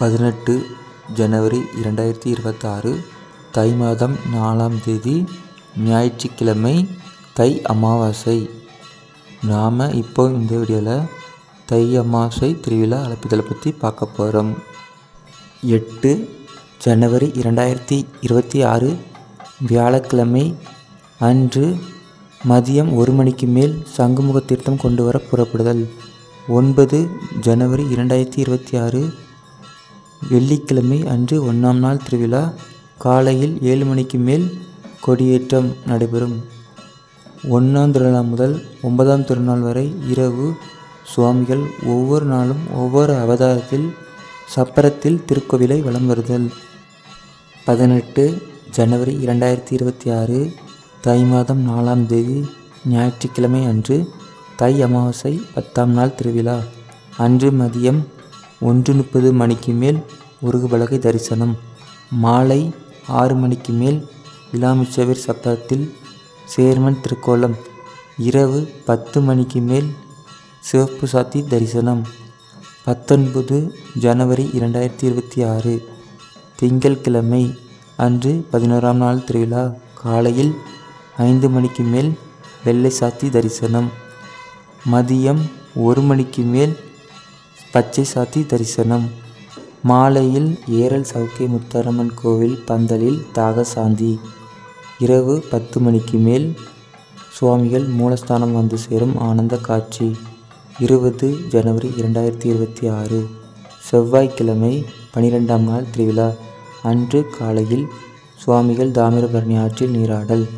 பதினெட்டு ஜனவரி இரண்டாயிரத்தி இருபத்தாறு தை மாதம் நாலாம் தேதி ஞாயிற்றுக்கிழமை தை அமாவாசை. நாம் இப்போ இந்த வீடியோவில் தை அமாவாசை திருவிழா அழைப்புதலை பற்றி பார்க்க போகிறோம் எட்டு ஜனவரி இரண்டாயிரத்தி இருபத்தி ஆறு வியாழக்கிழமை அன்று மதியம் ஒரு மணிக்கு மேல் சங்குமுக தீர்த்தம் கொண்டு வர புறப்படுதல். ஒன்பது ஜனவரி இரண்டாயிரத்தி இருபத்தி ஆறு வெள்ளிக்கிழமை அன்று ஒன்றாம் நாள் திருவிழா. காலையில் ஏழு மணிக்கு மேல் கொடியேற்றம் நடைபெறும். ஒன்றாம் திருநாள் முதல் ஒன்பதாம் திருநாள் வரை இரவு சுவாமிகள் ஒவ்வொரு நாளும் ஒவ்வொரு அவதாரத்தில் சப்பரத்தில் திருக்கோவிலை வலம் வருதல். பதினெட்டு ஜனவரி இரண்டாயிரத்தி இருபத்தி ஆறு தை மாதம் நாலாம் தேதி ஞாயிற்றுக்கிழமை அன்று தை அமாவாசை பத்தாம் நாள் திருவிழா. அன்று மதியம் ஒன்று முப்பது மணிக்கு மேல் உருகுபலகை தரிசனம். மாலை ஆறு மணிக்கு மேல் இலாமிச்சவர் சப்தத்தில் சேர்மன் திருக்கோலம். இரவு பத்து மணிக்கு மேல் சிவப்பு சாத்தி தரிசனம். பத்தொன்பது ஜனவரி இரண்டாயிரத்தி இருபத்தி ஆறு திங்கட்கிழமை அன்று பதினோராம் நாள் திருவிழா காலையில் ஐந்து மணிக்கு மேல் வெள்ளை சாத்தி தரிசனம். மதியம் ஒரு மணிக்கு மேல் பச்சை சாத்தி தரிசனம். மாலையில் ஏரல் சவுக்கை முத்தாரம்மன் கோவில் பந்தலில் தாக சாந்தி இரவு பத்து மணிக்கு மேல் சுவாமிகள் மூலஸ்தானம் வந்து சேரும் ஆனந்த காட்சி. இருபது ஜனவரி இரண்டாயிரத்தி இருபத்தி ஆறு. செவ்வாய்க்கிழமை பனிரெண்டாம் நாள் திருவிழா. அன்று காலையில் சுவாமிகள் தாமிரபரணி ஆற்றில் நீராடல்.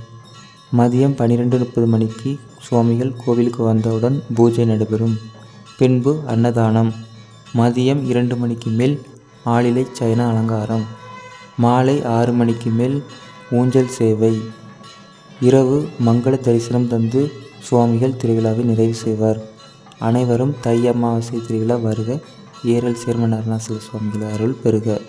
மதியம் பன்னிரெண்டு முப்பது மணிக்கு சுவாமிகள் கோவிலுக்கு வந்தவுடன் பூஜை நடைபெறும். பின்பு அன்னதானம். மதியம் இரண்டு மணிக்கு மேல் ஆளிலை சயன அலங்காரம். மாலை ஆறு மணிக்கு மேல் ஊஞ்சல் சேவை. இரவு மங்கள தரிசனம் தந்து சுவாமிகள் திருவிழாவை நிறைவு செய்வார். அனைவரும் தை அமாவாசை திருவிழா வருக. ஏரல் சேர்மன் அருணாசல சுவாமிகள் அருள் பெறுக.